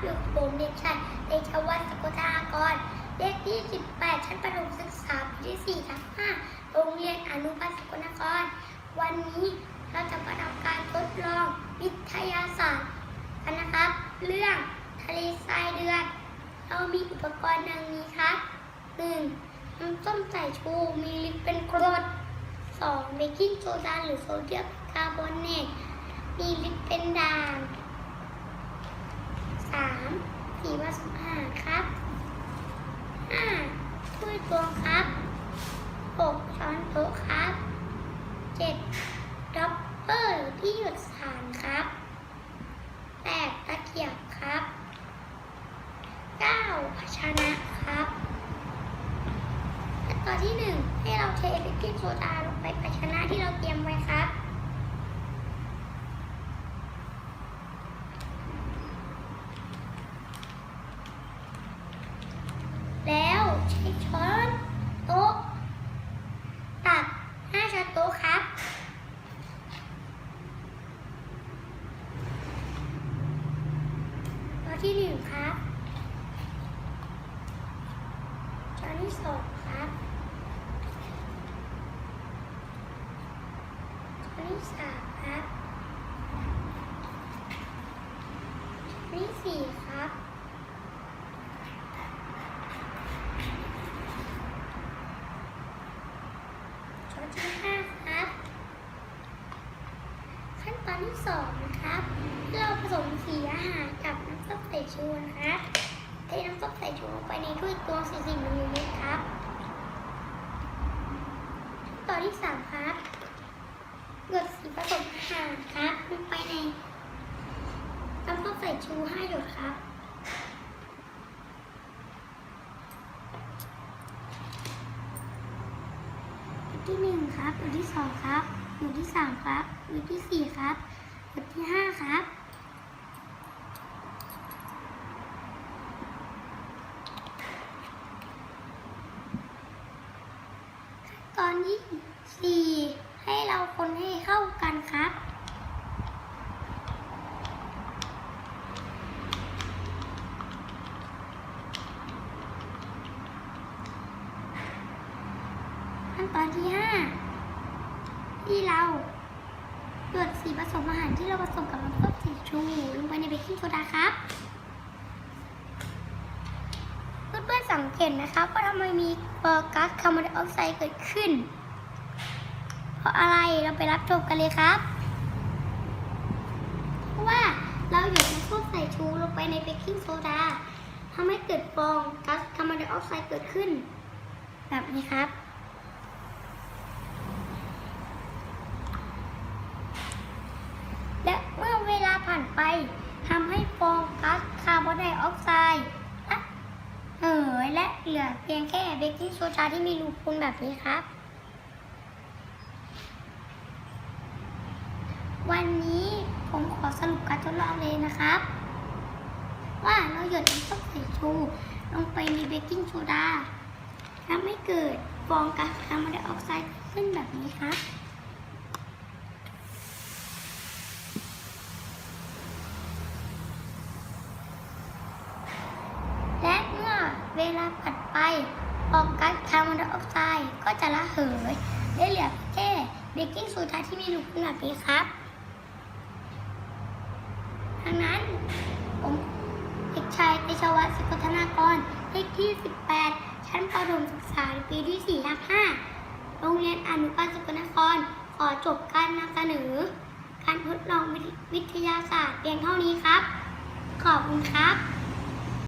อยู่กับผมเด็กชายเดชวัฒน์สกุลากร เลขที่ 18 ชั้นประถมศึกษาปีที่4ทับ5โรงเรียนอนุบาลสกลนคร วันนี้เราจะมาทำการทดลองวิทยาศาสตร์กันนะครับ เรื่องทะเลทรายเดือดเรามีอุปกรณ์ดังนี้ครับ 1. น้ำส้มสายชู มีฤทธิ์เป็นกรด 2. เบกกิ้งโซดาหรือโซเดียมคาร์บอเนต มีฤทธิ์เป็นด่าง 3. สีผสมอาหารครับ 5. ถ้วยตวงครับ 6. ช้อนโต๊ะครับ 7. ด็อปเปอร์ที่หยุดสารครับ 8. ตะเกียบครับ 9. ภาชนะครับขั้นตอนที่1ให้เราเทเบกกิ้งโซดาลงไปภาชนะที่เราเตรียมไว้ครับ แล้วใช้อนโต๊ะตัก5ช้อนโต๊ะครับ ช้อนที่หนึ่งครับ ช้อนที่สองครับ ช้อนที่สามครับ ช้อนที่สี่ครับ ช้อน ที่ห้าครับ ขั้นตอนที่สองนะครับ เราผสมสีอาหารกับน้ำส้มสายชูนะครับเทน้ำส้มสายชูลงไปในถ้วยตวง40มิลลิลิตรครับ ขั้นตอนที่สามครับหยดสีผสมอาหารครับลงไปในน้ำส้มสายชู5หยดครับ หยด ที่หนึ่งครับ หยดที่สองครับ หยดที่สามครับ หยดที่สี่ครับ หยดที่ห้าครับตอนที่สี่ให้เราคนให้เข้ากันครับ ตอนที่ห้าที่เราหยดสีผสมอาหารที่เราผสมกับน้ำส้มสายชูลงไปในเบกกิ้งโซดาครับเพื่อนๆสังเกตนะครับว่าทำไมมีเบอร์ก๊าซคาร์บอนไดออกไซด์เกิดขึ้น เพราะอะไรเราไปรับชมกันเลยครับ เพราะว่าเราหยดน้ำส้มสายชูลงไปในเบกกิ้งโซดาทำให้เกิดฟองก๊าซคาร์บอนไดออกไซด์เกิดขึ้น แบบนี้ครับ และเมื่อเวลาผ่านไปทำให้ฟองก๊าซคาร์บอน ไดออกไซด์ละเหยและเหลือเพียงแค่เบกกิ้งโซดาที่มีรูพุนแบบนี้ครับ วันนี้ผมขอสรุปการทดลองเลยนะครับ ว่าเราหยดน้ำส้มสายชูลงไปในเบกกิ้งโซดาทำให้เกิดฟองก๊าซคาร์บอนไดออกไซด์ขึ้นแบบนี้ครับ และเมื่อเว ลาผ่านไป ออกก๊าซคาร์บอนไดออกไซด์ก็จะระเหย ได้เหลือแค่เบกกิ้งโซดาที่มีรูปแบบนี้ครับดังนั้นผมเด็กชายเตชวัฒน์สกุธนากรเลขที่ 18 ชั้นประถมศึกษาปีที่4ทับ5โรงเรียนอนุบาลสกลนคร ขอจบการนำเสนอ การทดลองวิทยาศาสตร์เพียงเท่านี้ครับ ขอบคุณครับ